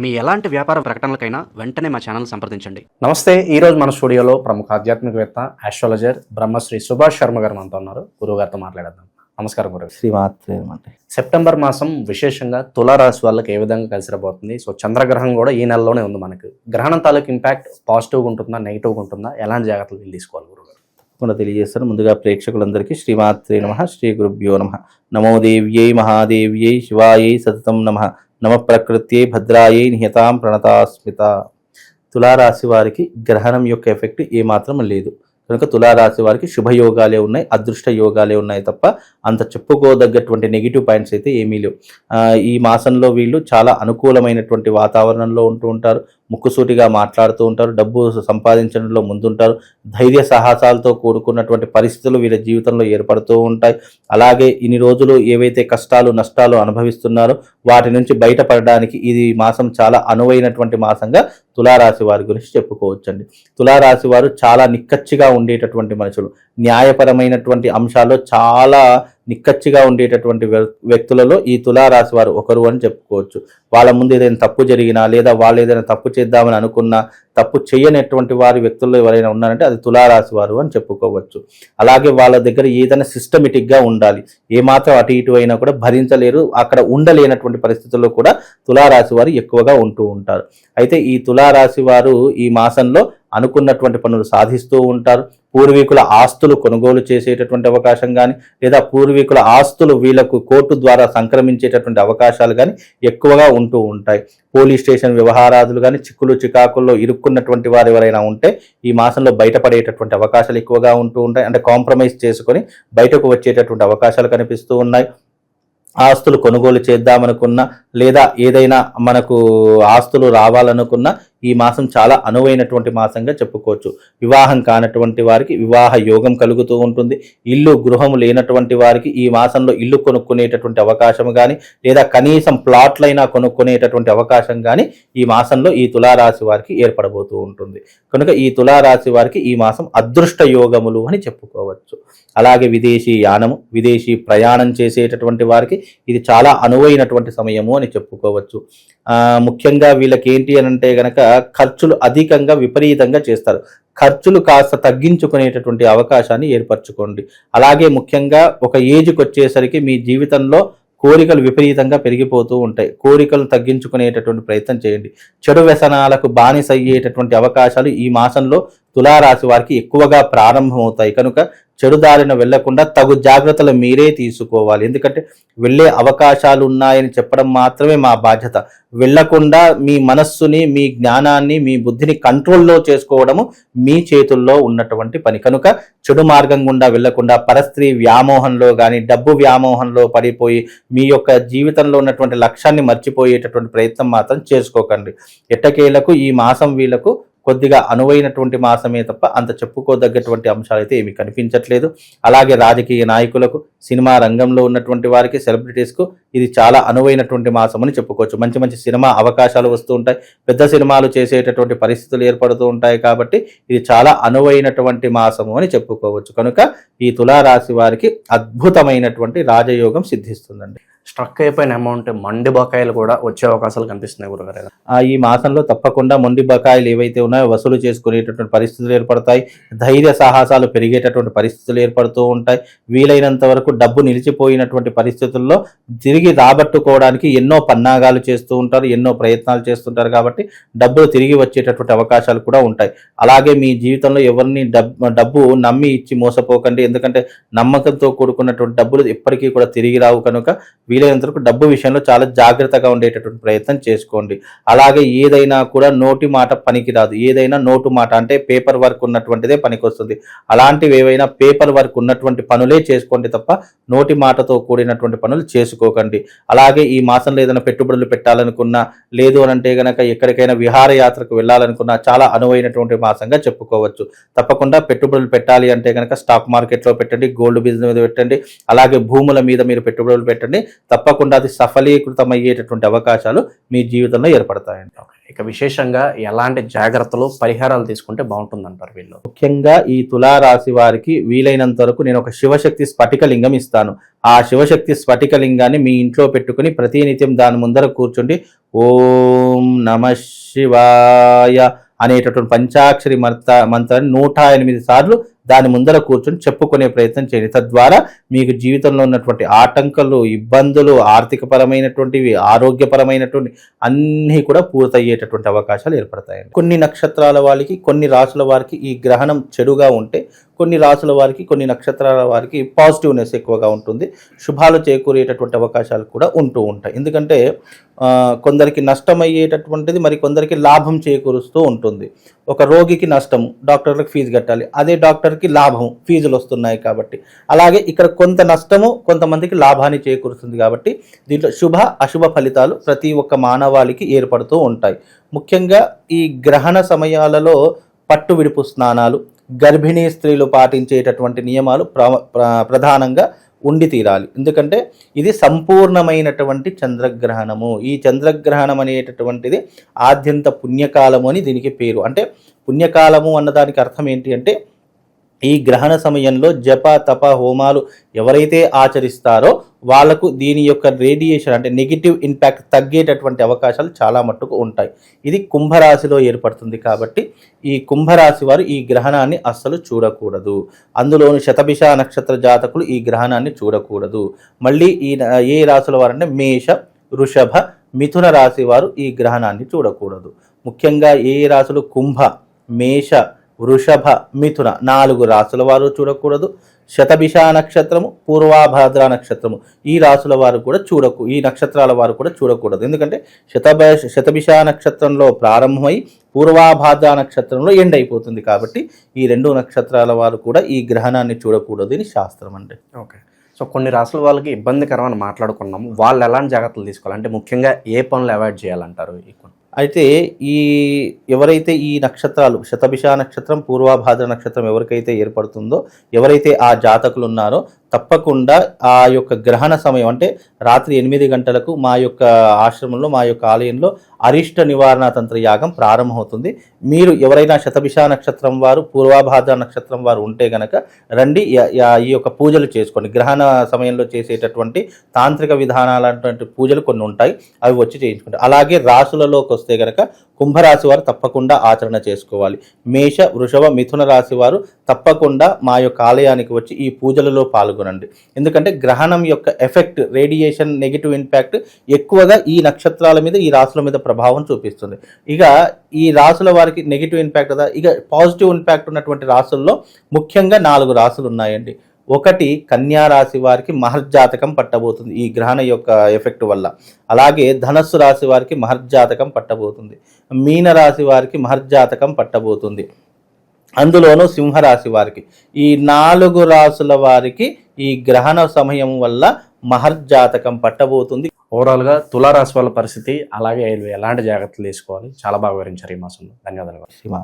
మీ ఎలాంటి వ్యాపార ప్రకటనలకైనా వెంటనే మా ఛానల్ సంప్రదించండి. నమస్తే ఈ రోజు మన స్టూడియోలో ప్రముఖ ఆధ్యాత్మికవేత్త ఆస్ట్రాలజర్ బ్రహ్మశ్రీ సుభాష్ శర్మ గారు మనతో ఉన్నారు. గురువు గారితో మాట్లాడేద్దాం. నమస్కారం గురువు శ్రీమాత్రే సెప్టెంబర్ మాసం విశేషంగా తులారాశి వాళ్ళకి ఏ విధంగా కలిసి రాబోతుంది సో చంద్రగ్రహం కూడా ఈ నెలలోనే ఉంది మనకి. గ్రహణం తాలూకు ఇంపాక్ట్ పాజిటివ్గా ఉంటుందా నెగిటివ్గా ఉంటుందా? ఎలాంటి జాగ్రత్తలు వీళ్ళు తీసుకోవాలి గురువు గారు? తప్పకుండా తెలియజేస్తాను. ముందుగా ప్రేక్షకులందరికీ శ్రీమాత్రే నమ శ్రీ గురుభ్యో నమ. నమో దేవ్యై మహాదేవ్యై శివాయై సతతం నమ. నమ ప్రకృత్యై భద్రాయై నిహతాం ప్రణతాస్మిత. తులారాశి వారికి గ్రహణం యొక్క ఎఫెక్ట్ ఏమాత్రం లేదు. కనుక తులారాశి వారికి శుభయోగాలే ఉన్నాయి అదృష్ట యోగాలే ఉన్నాయి తప్ప అంత చెప్పుకోదగ్గటువంటి నెగిటివ్ పాయింట్స్ అయితే ఏమీ లేవు. ఈ మాసంలో వీళ్ళు చాలా అనుకూలమైనటువంటి వాతావరణంలో ఉంటూ ఉంటారు ముక్కుసూటిగా మాట్లాడుతూ ఉంటారు డబ్బు సంపాదించడంలో ముందుంటారు ధైర్య సాహసాలతో కూడుకున్నటువంటి పరిస్థితులు వీళ్ళ జీవితంలో ఏర్పడుతూ ఉంటాయి. అలాగే ఇన్ని రోజులు ఏవైతే కష్టాలు నష్టాలు అనుభవిస్తున్నారో వాటి నుంచి బయటపడడానికి ఇది మాసం చాలా అనువైనటువంటి మాసంగా తులారాశి వారి గురించి చెప్పుకోవచ్చండి. తులారాశి వారు చాలా నిక్కచ్చిగా ఉండేటటువంటి మనుషులు. న్యాయపరమైనటువంటి అంశాల్లో చాలా నిక్కచ్చిగా ఉండేటటువంటి వ్యక్తులలో ఈ తులారాశి వారు ఒకరు అని చెప్పుకోవచ్చు. వాళ్ళ ముందు ఏదైనా తప్పు జరిగినా లేదా వాళ్ళు ఏదైనా తప్పు చేద్దామని అనుకున్నా తప్పు చేయనటువంటి వారి వ్యక్తుల్లో ఎవరైనా ఉన్నారంటే అది తులారాశి వారు అని చెప్పుకోవచ్చు. అలాగే వాళ్ళ దగ్గర ఏదైనా సిస్టమేటిక్గా ఉండాలి. ఏమాత్రం అటు ఇటు అయినా కూడా భరించలేరు. అక్కడ ఉండలేనటువంటి పరిస్థితుల్లో కూడా తులారాశి వారు ఎక్కువగా ఉంటూ ఉంటారు. అయితే ఈ తులారాశి వారు ఈ మాసంలో అనుకున్నటువంటి పనులు సాధిస్తూ ఉంటారు. పూర్వీకుల ఆస్తులు కొనుగోలు చేసేటటువంటి అవకాశం కానీ లేదా పూర్వీకుల ఆస్తులు వీళ్ళకు కోర్టు ద్వారా సంక్రమించేటటువంటి అవకాశాలు కానీ ఎక్కువగా ఉంటూ ఉంటాయి. పోలీస్ స్టేషన్ వ్యవహారాదులు కానీ చిక్కులు చికాకుల్లో ఇరుక్కున్నటువంటి వారు ఎవరైనా ఉంటే ఈ మాసంలో బయటపడేటటువంటి అవకాశాలు ఎక్కువగా ఉంటూ ఉంటాయి. అంటే కాంప్రమైజ్ చేసుకొని బయటకు వచ్చేటటువంటి అవకాశాలు కనిపిస్తూ ఉన్నాయి. ఆస్తులు కొనుగోలు చేద్దామనుకున్నా లేదా ఏదైనా మనకు ఆస్తులు రావాలనుకున్నా ఈ మాసం చాలా అనువైనటువంటి మాసంగా చెప్పుకోవచ్చు. వివాహం కానటువంటి వారికి వివాహ యోగం కలుగుతూ ఉంటుంది. ఇల్లు గృహము లేనటువంటి వారికి ఈ మాసంలో ఇల్లు కొనుక్కునేటటువంటి అవకాశం కానీ లేదా కనీసం ప్లాట్లైనా కొనుక్కునేటటువంటి అవకాశం కానీ ఈ మాసంలో ఈ తులారాశి వారికి ఏర్పడబోతూ ఉంటుంది. కనుక ఈ తులారాశి వారికి ఈ మాసం అదృష్ట యోగములు అని చెప్పుకోవచ్చు. అలాగే విదేశీ యానము విదేశీ ప్రయాణం చేసేటటువంటి వారికి ఇది చాలా అనువైనటువంటి సమయము అని చెప్పుకోవచ్చు. ముఖ్యంగా వీళ్ళకి ఏంటి అని అంటే గనక ఖర్చులు అధికంగా విపరీతంగా చేస్తారు. ఖర్చులు కాస్త తగ్గించుకునేటటువంటి అవకాశాన్ని ఏర్పరచుకోండి. అలాగే ముఖ్యంగా ఒక ఏజ్కి వచ్చేసరికి మీ జీవితంలో కోరికలు విపరీతంగా పెరిగిపోతూ ఉంటాయి. కోరికలు తగ్గించుకునేటటువంటి ప్రయత్నం చేయండి. చెడు వ్యసనాలకు బానిస అయ్యేటటువంటి అవకాశాలు ఈ మాసంలో తులారాశి వారికి ఎక్కువగా ప్రారంభమవుతాయి. కనుక చెడు దారిన వెళ్ళకుండా తగు జాగ్రత్తలు మీరే తీసుకోవాలి. ఎందుకంటే వెళ్ళే అవకాశాలు ఉన్నాయని చెప్పడం మాత్రమే మా బాధ్యత. వెళ్ళకుండా మీ మనస్సుని మీ జ్ఞానాన్ని మీ బుద్ధిని కంట్రోల్లో చేసుకోవడము మీ చేతుల్లో ఉన్నటువంటి పని. కనుక చెడు మార్గం గుండా వెళ్ళకుండా పరస్త్రీ వ్యామోహంలో కానీ డబ్బు వ్యామోహంలో పడిపోయి మీ యొక్క జీవితంలో ఉన్నటువంటి లక్ష్యాన్ని మర్చిపోయేటటువంటి ప్రయత్నం మాత్రం చేసుకోకండి. ఎట్టకేలకు ఈ మాసం వీళ్ళకు కొద్దిగా అనువైనటువంటి మాసమే తప్ప అంత చెప్పుకోదగ్గటువంటి అంశాలు అయితే ఏమి కనిపించట్లేదు. అలాగే రాజకీయ నాయకులకు సినిమా రంగంలో ఉన్నటువంటి వారికి సెలబ్రిటీస్కు ఇది చాలా అనువైనటువంటి మాసం అని చెప్పుకోవచ్చు. మంచి మంచి సినిమా అవకాశాలు వస్తూ ఉంటాయి. పెద్ద సినిమాలు చేసేటటువంటి పరిస్థితులు ఏర్పడుతూ ఉంటాయి కాబట్టి ఇది చాలా అనువైనటువంటి మాసము అని చెప్పుకోవచ్చు. కనుక ఈ తులారాశి వారికి అద్భుతమైనటువంటి రాజయోగం సిద్ధిస్తుందండి. స్ట్రక్ అయిపోయిన అమౌంట్ మండి బకాయిలు కూడా వచ్చే అవకాశాలు కనిపిస్తున్నాయి గురుగారు. ఈ మాసంలో తప్పకుండా మొండి బకాయిలు ఏవైతే ఉన్నాయో వసూలు చేసుకునేటటువంటి పరిస్థితులు ఏర్పడతాయి. ధైర్య సాహసాలు పెరిగేటటువంటి పరిస్థితులు ఏర్పడుతూ ఉంటాయి. వీలైనంత వరకు డబ్బు నిలిచిపోయినటువంటి పరిస్థితుల్లో తిరిగి రాబట్టుకోవడానికి ఎన్నో పన్నాగాలు చేస్తూ ఉంటారు ఎన్నో ప్రయత్నాలు చేస్తుంటారు కాబట్టి డబ్బులు తిరిగి వచ్చేటటువంటి అవకాశాలు కూడా ఉంటాయి. అలాగే మీ జీవితంలో ఎవరిని డబ్బు డబ్బు నమ్మి ఇచ్చి మోసపోకండి. ఎందుకంటే నమ్మకంతో కూడుకున్నటువంటి డబ్బులు ఎప్పటికీ కూడా తిరిగి రావు కనుక వీలైనంత వరకు డబ్బు విషయంలో చాలా జాగ్రత్తగా ఉండేటటువంటి ప్రయత్నం చేసుకోండి. అలాగే ఏదైనా కూడా నోటి మాట పనికిరాదు. ఏదైనా నోటు మాట అంటే పేపర్ వర్క్ ఉన్నటువంటిదే పనికొస్తుంది. అలాంటివి ఏవైనా పేపర్ వర్క్ ఉన్నటువంటి పనులే చేసుకోండి తప్ప నోటి మాటతో కూడినటువంటి పనులు చేసుకోకండి. అలాగే ఈ మాసంలో ఏదైనా పెట్టుబడులు పెట్టాలనుకున్నా లేదు అని అంటే గనక ఎక్కడికైనా విహారయాత్రకు వెళ్ళాలనుకున్నా చాలా అనువైనటువంటి మాసంగా చెప్పుకోవచ్చు. తప్పకుండా పెట్టుబడులు పెట్టాలి అంటే కనుక స్టాక్ మార్కెట్లో పెట్టండి గోల్డ్ బిజినెస్ మీద పెట్టండి అలాగే భూముల మీద మీరు పెట్టుబడులు పెట్టండి. తప్పకుండా అది సఫలీకృతం అయ్యేటటువంటి అవకాశాలు మీ జీవితంలో ఏర్పడతాయండి. ఇక విశేషంగా ఎలాంటి జాగ్రత్తలు పరిహారాలు తీసుకుంటే బాగుంటుంది అంటారు వీళ్ళు? ముఖ్యంగా ఈ తులారాశి వారికి వీలైనంత వరకు నేను ఒక శివశక్తి స్ఫటికలింగం ఇస్తాను. ఆ శివశక్తి స్ఫటికలింగాన్ని మీ ఇంట్లో పెట్టుకుని ప్రతినిత్యం దాని ముందర కూర్చుండి ఓం ఓం నమ శివాయ అనేటటువంటి పంచాక్షరి మంత్ర మంత్రాన్ని నూట ఎనిమిది సార్లు దాని ముందర కూర్చొని చెప్పుకునే ప్రయత్నం చేయండి. తద్వారా మీకు జీవితంలో ఉన్నటువంటి ఆటంకాలు ఇబ్బందులు ఆర్థికపరమైనటువంటివి ఆరోగ్యపరమైనటువంటి అన్నీ కూడా పూర్తయ్యేటటువంటి అవకాశాలు ఏర్పడతాయండి. కొన్ని నక్షత్రాల వారికి కొన్ని రాసుల వారికి ఈ గ్రహణం చెడుగా ఉంటే కొన్ని రాసుల వారికి కొన్ని నక్షత్రాల వారికి పాజిటివ్నెస్ ఎక్కువగా ఉంటుంది. శుభాలు చేకూరేటటువంటి అవకాశాలు కూడా ఉంటూ ఉంటాయి. ఎందుకంటే కొందరికి నష్టం అయ్యేటటువంటిది మరి కొందరికి లాభం చేకూరుస్తూ ఉంటుంది. ఒక రోగికి నష్టం డాక్టర్లకు ఫీజు కట్టాలి. అదే డాక్టర్ డాక్టర్కి లాభం ఫీజులు వస్తున్నాయి కాబట్టి. అలాగే ఇక్కడ కొంత నష్టము కొంతమందికి లాభాన్ని చేకూరుస్తుంది కాబట్టి దీంట్లో శుభ అశుభ ఫలితాలు ప్రతి ఒక్క మానవాళికి ఏర్పడుతూ ఉంటాయి. ముఖ్యంగా ఈ గ్రహణ సమయాలలో పట్టు విడుపు స్నానాలు గర్భిణీ స్త్రీలు పాటించేటటువంటి నియమాలు ప్ర- ప్రధానంగా ఉండి తీరాలి. ఎందుకంటే ఇది సంపూర్ణమైనటువంటి చంద్రగ్రహణము. ఈ చంద్రగ్రహణం అనేటటువంటిది ఆద్యంత పుణ్యకాలము అని దీనికి పేరు. అంటే పుణ్యకాలము అన్నదానికి అర్థం ఏంటి అంటే ఈ గ్రహణ సమయంలో జప తప హోమాలు ఎవరైతే ఆచరిస్తారో వాళ్ళకు దీని యొక్క రేడియేషన్ అంటే నెగిటివ్ ఇంపాక్ట్ తగ్గేటటువంటి అవకాశాలు చాలా మట్టుకు ఉంటాయి. ఇది కుంభరాశిలో ఏర్పడుతుంది కాబట్టి ఈ కుంభరాశి వారు ఈ గ్రహణాన్ని అస్సలు చూడకూడదు. అందులోని శతభిష నక్షత్ర జాతకులు ఈ గ్రహణాన్ని చూడకూడదు. మళ్ళీ ఈ ఏ రాశుల వారంటే మేష వృషభ మిథున రాశి వారు ఈ గ్రహణాన్ని చూడకూడదు. ముఖ్యంగా ఏ రాశులు కుంభ మేష వృషభ మిథున నాలుగు రాసుల వారు చూడకూడదు. శతభిష నక్షత్రము పూర్వాభాద్ర నక్షత్రము. ఈ రాసుల వారు కూడా చూడకు ఈ నక్షత్రాల వారు కూడా చూడకూడదు. ఎందుకంటే శతభ శతభిష నక్షత్రంలో ప్రారంభమై పూర్వాభాద్ర నక్షత్రంలో ఎండ్ అయిపోతుంది కాబట్టి ఈ రెండు నక్షత్రాల వారు కూడా ఈ గ్రహణాన్ని చూడకూడదు అని శాస్త్రం అండి. ఓకే. సో కొన్ని రాసుల వాళ్ళకి ఇబ్బందికరమని మాట్లాడుకున్నాము. వాళ్ళు ఎలాంటి జాగ్రత్తలు తీసుకోవాలి? అంటే ముఖ్యంగా ఏ పనులు అవాయిడ్ చేయాలంటారు? ఈ అయితే ఈ ఎవరైతే ఈ నక్షత్రాలు శతభిష నక్షత్రం పూర్వాభాద్ర నక్షత్రం ఎవరికైతే ఏర్పడుతుందో ఎవరైతే ఆ జాతకులు ఉన్నారో తప్పకుండా ఆ యొక్క గ్రహణ సమయం అంటే రాత్రి ఎనిమిది గంటలకు మా యొక్క ఆశ్రమంలో మా యొక్క ఆలయంలో అరిష్ట నివారణ తంత్ర యాగం ప్రారంభమవుతుంది. మీరు ఎవరైనా శతభిష నక్షత్రం వారు పూర్వాభాద్ర నక్షత్రం వారు ఉంటే గనక రండి ఈ యొక్క పూజలు చేసుకోండి. గ్రహణ సమయంలో చేసేటటువంటి తాంత్రిక విధానాలటువంటి పూజలు కొన్ని ఉంటాయి అవి వచ్చి చేయించుకుంటారు అలాగే రాసులలోకి వస్తే గనక కుంభరాశి వారు తప్పకుండా ఆచరణ చేసుకోవాలి. మేష వృషభ మిథున రాశి వారు తప్పకుండా మా యొక్క ఆలయానికి వచ్చి ఈ పూజలలో పాల్గొనండి. ఎందుకంటే గ్రహణం యొక్క ఎఫెక్ట్ రేడియేషన్ నెగిటివ్ ఇంపాక్ట్ ఎక్కువగా ఈ నక్షత్రాల మీద ఈ రాసుల మీద ప్రభావం చూపిస్తుంది. ఇక ఈ రాసుల వారికి నెగిటివ్ ఇంపాక్ట్ కదా ఇక పాజిటివ్ ఇంపాక్ట్ ఉన్నటువంటి రాసుల్లో ముఖ్యంగా నాలుగు రాసులు ఉన్నాయండి. ఒకటి కన్యా రాశి వారికి మహర్జాతకం పట్టబోతుంది ఈ గ్రహణ యొక్క ఎఫెక్ట్ వల్ల. అలాగే ధనస్సు రాశి వారికి మహర్జాతకం పట్టబోతుంది. మీన రాశి వారికి మహర్జాతకం పట్టబోతుంది. అందులోనూ సింహరాశి వారికి. ఈ నాలుగు రాసుల వారికి ఈ గ్రహణ సమయం వల్ల మహర్జాతకం పట్టబోతుంది. ఓవరాల్గా తులారాశి వాళ్ళ పరిస్థితి అలాగే ఎలాంటి జాగ్రత్తలు తీసుకోవాలి చాలా బాగా వివరించారు ఈ మాసంలో. ధన్యవాదాలు.